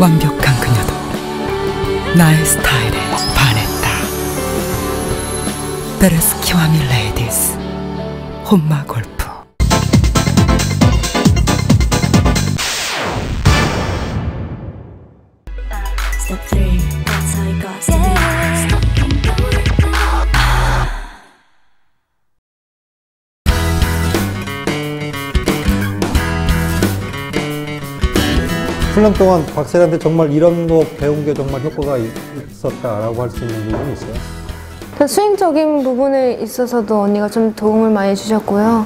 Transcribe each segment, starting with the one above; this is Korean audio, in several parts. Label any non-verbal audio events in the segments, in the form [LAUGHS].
완벽한 그녀도 나의 스타일에 반했다. 베레스키와미 레이디스 혼마 골프 훈련 동안 박세리한테 정말 이런 거 배운 게 정말 효과가 있- 있었다라고 할 수 있는 부분이 있어요? 그 수행적인 부분에 있어서도 언니가 좀 도움을 많이 주셨고요.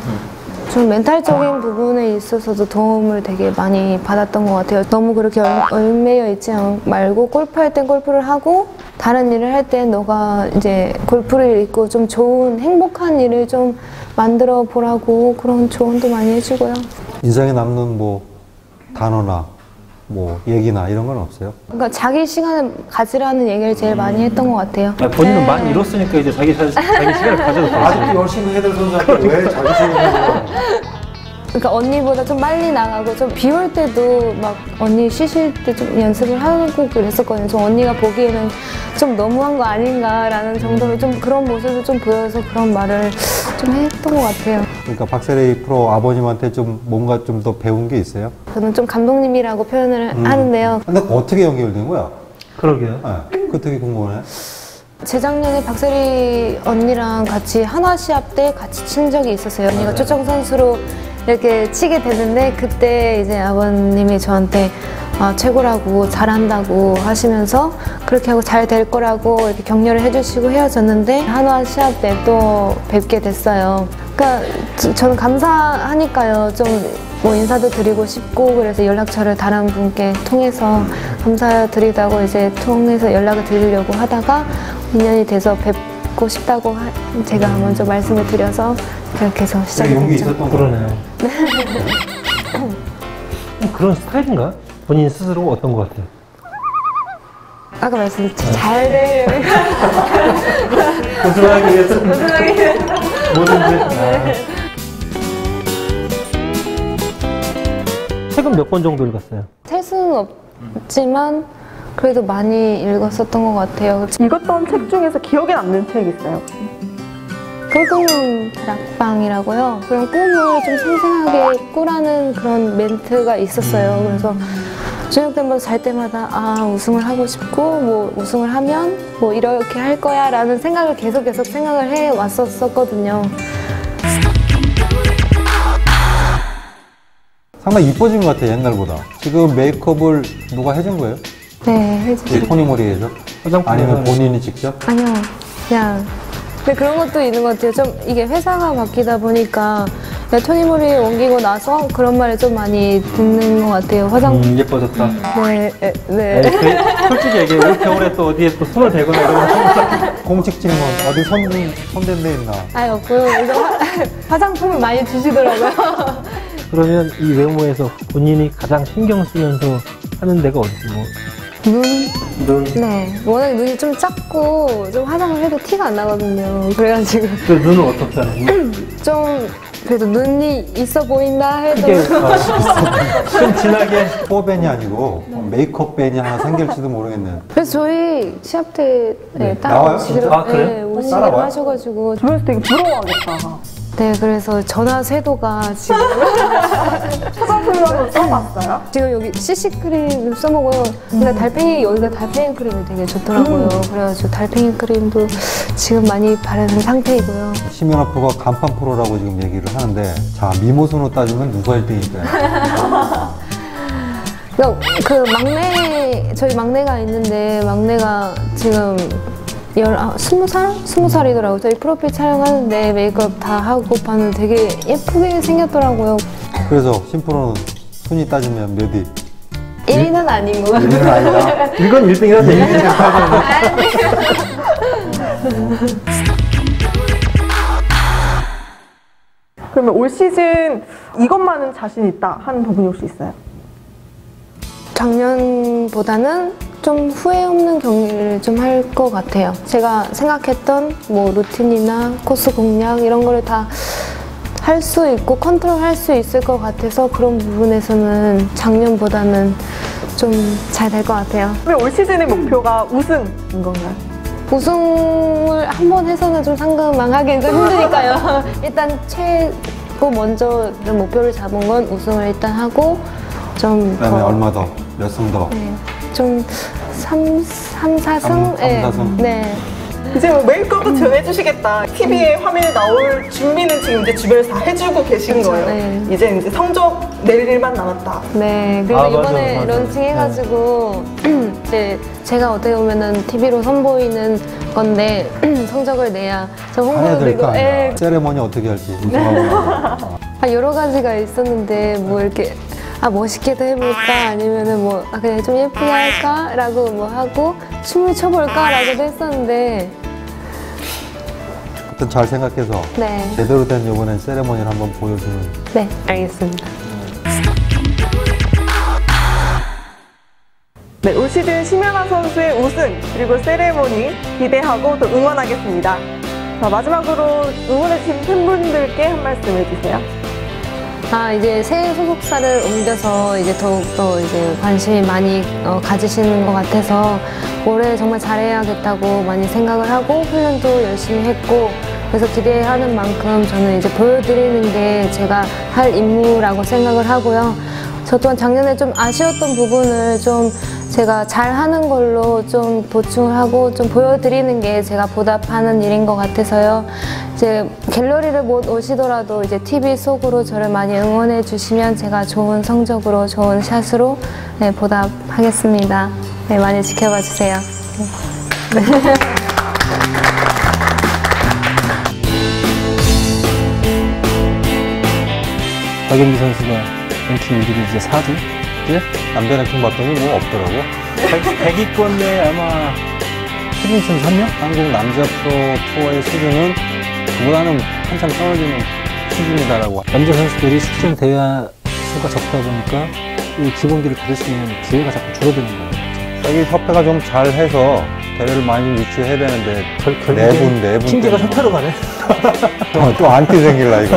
좀 멘탈적인 부분에 있어서도 도움을 되게 많이 받았던 것 같아요. 너무 그렇게 얼, 얽매여 있지 않- 말고 골프할 땐 골프를 하고 다른 일을 할땐 너가 이제 골프를 잊고 좀 좋은 행복한 일을 좀 만들어 보라고 그런 조언도 많이 해주고요. 인상에 남는 뭐 단어나 뭐 얘기나 이런 건 없어요? 그러니까 자기 시간을 가지라는 얘기를 제일 많이 했던 것 같아요. 아, 본인은 네. 많이 이뤘으니까 이제 자기, 자, 자기 시간을 가져도 되지. 아직도 열심히 해야 될 선수한테 왜 자기 생각을 그러니까 언니보다 좀 빨리 나가고 좀 비 올 때도 막 언니 쉬실 때 좀 연습을 하고 그랬었거든요. 좀 언니가 보기에는 좀 너무한 거 아닌가라는 정도로 좀 그런 모습을 좀 보여서 그런 말을 좀 했던 것 같아요. 그러니까 박세리 프로 아버님한테 좀 뭔가 좀 더 배운 게 있어요? 저는 좀 감독님이라고 표현을 하는데요. 근데 어떻게 연결된 거야? 그러게요. 네, 그 되게 궁금하네. 재작년에 박세리 언니랑 같이 한화 시합 때 같이 친 적이 있었어요. 언니가 초청 선수로 이렇게 치게 됐는데 그때 이제 아버님이 저한테 아, 최고라고 잘한다고 하시면서 그렇게 하고 잘 될 거라고 이렇게 격려를 해주시고 헤어졌는데 한화 시합 때 또 뵙게 됐어요. 그러니까 저- 저는 감사하니까요. 좀 뭐 인사도 드리고 싶고 그래서 연락처를 다른 분께 통해서 감사드리다고 이제 통해서 연락을 드리려고 하다가 인연이 돼서 뵙고 싶다고 하- 제가 먼저 말씀을 드려서 그렇게 해서 시작이 용기. 있었던 거 그러네요. 음, [LAUGHS] 그런 스타일인가? 본인 스스로 어떤 것 같아요? 아까 말씀드렸죠. 잘 될. 우승하기 [LAUGHS] 위해서. 뭐든지. 아. [LAUGHS] 책은 몇 권 정도 읽었어요? 셀수는 없지만 그래도 많이 읽었었던 것 같아요. 읽었던 책 중에서 기억에 남는 책 있어요? 꿈꾸는 다락방이라고요. 그런 꿈을 좀 생생하게 꾸라는 그런 멘트가 있었어요. 그래서 저녁 때마다 잘 때마다 아 우승을 하고 싶고 뭐 우승을 하면 뭐 이렇게 할 거야 라는 생각을 계속 계속 생각을 해 왔었었거든요. 상당히 이뻐진 것 같아 옛날보다. 지금 메이크업을 누가 해준 거예요? 네, 해주. 이 토니모리에서? 화장품 아니면. 본인이 직접? 아니요, 그냥. 근데 그런 것도 있는 것 같아요. 좀 이게 회사가 바뀌다 보니까 토니모리 옮기고 나서 그런 말을 좀 많이 듣는 것 같아요. 화장. 음, 예뻐졌다. 네, 에, 네. 아니, 그, 솔직히 얘기해. 올 겨울에 또 어디에 또 손을 대거나 이러면 공식 질문 어디 손, 손댄 데 있나? 아니 없고요. 화, [LAUGHS] 화장품을 많이 주시더라고요. [LAUGHS] 그러면 이 외모에서 본인이 가장 신경 쓰면서 하는 데가 어디지? 뭐, 눈. 눈. 네. 워낙 눈이 좀 작고 좀 화장을 해도 티가 안 나거든요. 그래가지고 그 눈은 어떻게 하는 좀 그래도 눈이 있어 보인다 해도 크게, 어, [LAUGHS] 좀 진하게. 코어밴이 아니고 메이크업 밴이 하나 생길지도 모르겠네. 그래서 저희 시합 때 네, 나와요? 따라오시기로 진짜? 아, 그래요? 네, 오시기로 따라와요? 하셔가지고 주변에서 되게 부러워하겠다. 네 그래서 전화 쇄도가 지금 화장품을 한번 써봤어요? 지금 여기 CC 크림 써먹어요. 근데 달팽이 여기가 달팽이 크림이 되게 좋더라고요. 그래가지고 달팽이 크림도 지금 많이 바르는 상태이고요. 심연아 프로가 간판 프로라고 지금 얘기를 하는데 자 미모순으로 따지면 누가 1등일까요? 그러니까 그 막내 저희 막내가 있는데 막내가 지금 스무 살 스무 살이더라고요. 저희 프로필 촬영하는데 메이크업 다 하고 봤는데 되게 예쁘게 생겼더라고요. 그래서 심프로는 순위 따지면 몇 위? 1위는 아니고 1위는 아니다. 이건 1등이라서 1등. 그러면 올 시즌 이것만은 자신 있다 하는 부분이 혹시 있어요? 작년보다는 좀 후회 없는 경기를 좀 할 것 같아요. 제가 생각했던 뭐 루틴이나 코스 공략 이런 거를 다 할 수 있고 컨트롤 할 수 있을 것 같아서 그런 부분에서는 작년보다는 좀 잘 될 것 같아요. 그럼 올 시즌의 목표가 우승인 건가요? 우승을 한 번 해서는 좀 상금망하기는 좀 힘드니까요. [LAUGHS] 일단 최고 먼저 목표를 잡은 건 우승을 일단 하고 좀 그다음에 더, 얼마 더? 몇 승 더? 네, 좀 3, 3, 4승? 삼, 삼, 사승? 음. 네. 이제 뭐 메이크업도 전해주시겠다. TV에 화면에 나올 준비는 지금 이제 주변에서 다 해주고 계신 그쵸, 거예요. 네. 이제 이제 성적 낼 일만 남았다. 네, 그리고 아, 이번에 맞아요. 런칭해가지고 [CLEARS THROAT] 이제 제가 어떻게 보면은 TV로 선보이는 건데 [CLEARS THROAT] 성적을 내야 저거 되고. 예, 세레머니 어떻게 할지. [LAUGHS] 아, 여러 가지가 있었는데 뭐 이렇게 아 멋있게도 해볼까 아니면은 뭐 아, 그냥 좀 예쁘게 할까라고 뭐 하고 춤을 춰볼까라고도 했었는데 하여튼 잘 생각해서 네, 제대로 된 이번엔 세레머니를 한번 보여주는 네 알겠습니다. 네, 올 시즌 심연아 선수의 우승 그리고 세레모니 기대하고 또 응원하겠습니다. 자, 마지막으로 응원해주신 팬분들께 한 말씀 해주세요. 아 이제 새 소속사를 옮겨서 이제 더욱더 이제 관심이 많이 어, 가지시는 것 같아서 올해 정말 잘해야겠다고 많이 생각을 하고 훈련도 열심히 했고 그래서 기대하는 만큼 저는 이제 보여드리는 게 제가 할 임무라고 생각을 하고요. 저 또한 작년에 좀 아쉬웠던 부분을 좀 제가 잘하는 걸로 좀 보충을 하고 좀 보여드리는 게 제가 보답하는 일인 것 같아서요. 이제 갤러리를 못 오시더라도 이제 TV 속으로 저를 많이 응원해 주시면 제가 좋은 성적으로 좋은 샷으로 네, 보답하겠습니다. 네, 많이 지켜봐 주세요. [LAUGHS] 박영미 선수가 랭킹 1위를 이제 4주? 예? 남자 랭킹 봤더니 뭐 없더라고. 100, 100위권 내에 아마 최진 선수 한 명? 한국 남자 프로 투어의 수준은 그보다는 한참 떨어지는 수준이다라고. 남자 선수들이 출전 대회 수가 적다 보니까 이 기본기를 받을 수 있는 기회가 자꾸 줄어드는 거예요. 여기 협회가 좀 잘해서 대회를 많이 좀 유치해야 되는데 결, 네 분, 네 분. 핑계가. 협회로 가네. [LAUGHS] 어, 또 안티 생길라 이거.